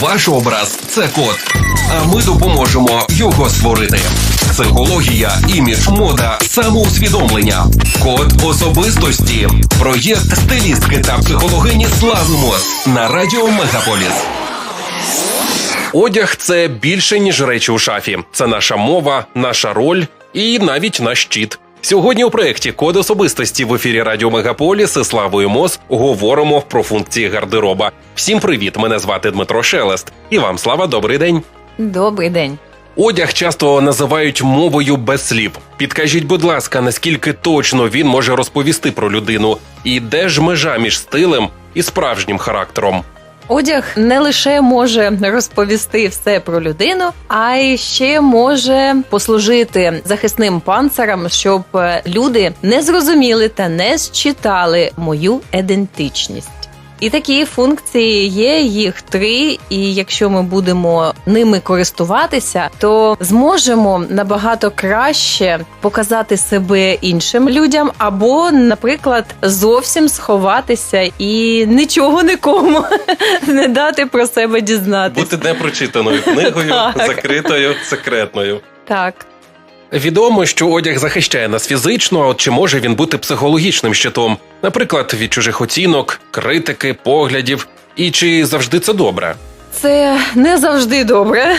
Ваш образ це код. А ми допоможемо його створити. Психологія, імідж, мода, самоусвідомлення, код особистості, проєкт стилістки та психологині Слави Мос на радіо Мегаполіс. Одяг це більше ніж речі у шафі. Це наша мова, наша роль і навіть наш щит. Сьогодні у проєкті Код особистості в ефірі Радіо Мегаполіс і Славою Мос говоримо про функції гардероба. Всім привіт! Мене звати Дмитро Шелест. І вам слава, добрий день. Добрий день. Одяг часто називають мовою без слів. Підкажіть, будь ласка, наскільки точно він може розповісти про людину, і де ж межа між стилем і справжнім характером? Одяг не лише може розповісти все про людину, а й ще може послужити захисним панциром, щоб е, люди не зрозуміли та не считали мою ідентичність. І такі функції є, їх три. І якщо ми будемо ними користуватися, то зможемо набагато краще показати себе іншим людям, або, наприклад, зовсім сховатися і нічого нікому не дати про себе дізнатися. Бути непрочитаною книгою, закритою, секретною. Так. Відомо, що одяг захищає нас фізично, а от чи може він бути психологічним щитом, наприклад, від чужих оцінок, критики, поглядів, і чи завжди це добре? Це не завжди добре,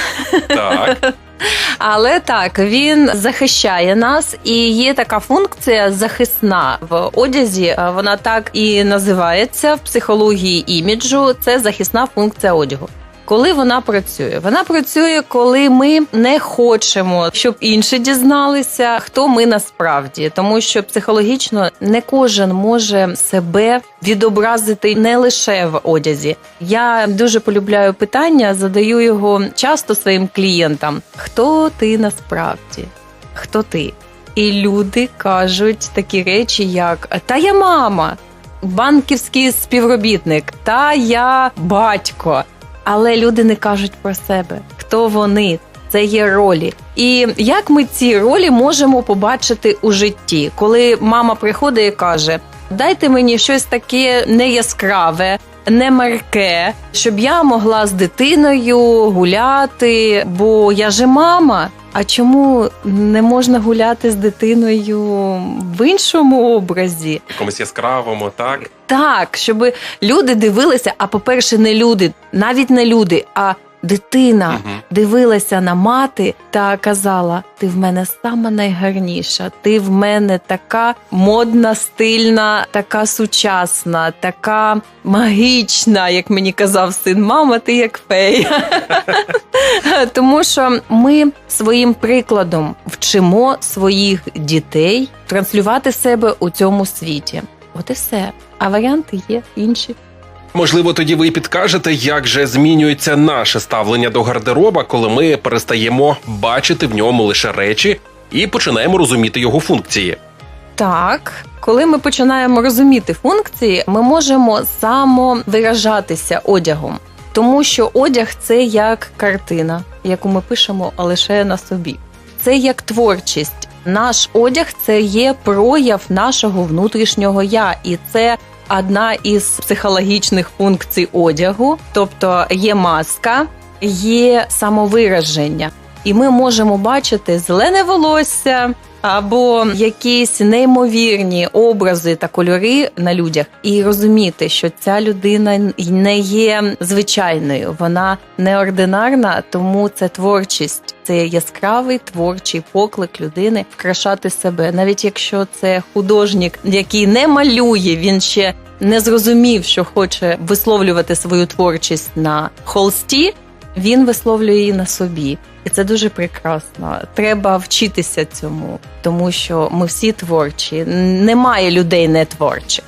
Так, але так він захищає нас, і є така функція захисна в одязі. Вона так і називається в психології іміджу. Це захисна функція одягу. Коли вона працює, вона працює, коли ми не хочемо, щоб інші дізналися, хто ми насправді, тому що психологічно не кожен може себе відобразити не лише в одязі. Я дуже полюбляю питання, задаю його часто своїм клієнтам: хто ти насправді? Хто ти? І люди кажуть такі речі, як та я мама, банківський співробітник, та я батько. Але люди не кажуть про себе, хто вони. Це є ролі. І як ми ці ролі можемо побачити у житті, коли мама приходить і каже: Дайте мені щось таке неяскраве, не марке, щоб я могла з дитиною гуляти, бо я же мама. А чому не можна гуляти з дитиною в іншому образі? якомусь яскравому, так? Так, щоб люди дивилися, а по-перше, не люди, навіть не люди, а дитина Мгм. Дивилася на мати та казала: Ти в мене сама найгарніша, ти в мене така модна, стильна, така сучасна, така магічна, як мені казав син, мама, ти як фея. Тому що ми своїм прикладом вчимо своїх дітей транслювати себе у цьому світі. От і все. А варіанти є інші. Можливо, тоді ви підкажете, як же змінюється наше ставлення до гардероба, коли ми перестаємо бачити в ньому лише речі і починаємо розуміти його функції. Так, коли ми починаємо розуміти функції, ми можемо самовиражатися одягом, тому що одяг це як картина, яку ми пишемо лише на собі. Це як творчість. Наш одяг це є прояв нашого внутрішнього я, і це одна із психологічних функцій одягу, тобто є маска, є самовираження. І ми можемо бачити зелене волосся або якісь неймовірні образи та кольори на людях, і розуміти, що ця людина не є звичайною, вона неординарна, тому це творчість. Це яскравий творчий поклик людини вкрашати себе, навіть якщо це художник, який не малює, він ще не зрозумів, що хоче висловлювати свою творчість на холсті. Він висловлює її на собі, і це дуже прекрасно. Треба вчитися цьому, тому що ми всі творчі. Немає людей не творчих.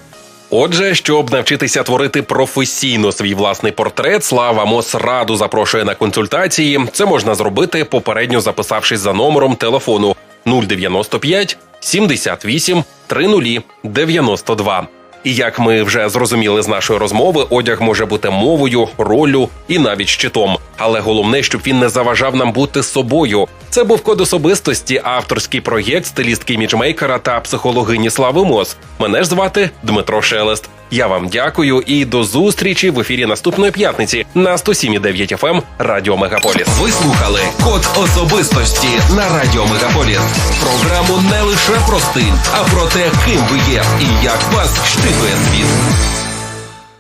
Отже, щоб навчитися творити професійно свій власний портрет, Слава Мос раду запрошує на консультації. Це можна зробити, попередньо записавшись за номером телефону 095 78 30 92. І як ми вже зрозуміли з нашої розмови, одяг може бути мовою, роллю і навіть щитом. Але головне, щоб він не заважав нам бути собою. Це був код особистості, авторський проєкт стилістки іміджмейкера та психологині Слави Мос. Мене ж звати Дмитро Шелест. Я вам дякую і до зустрічі в ефірі наступної п'ятниці на 107,9 FM ем Радіо Мегаполіс. Ви слухали Код особистості на радіо Мегаполіс. Програму не лише про стиль, а про те, ким ви є і як вас щитує світ.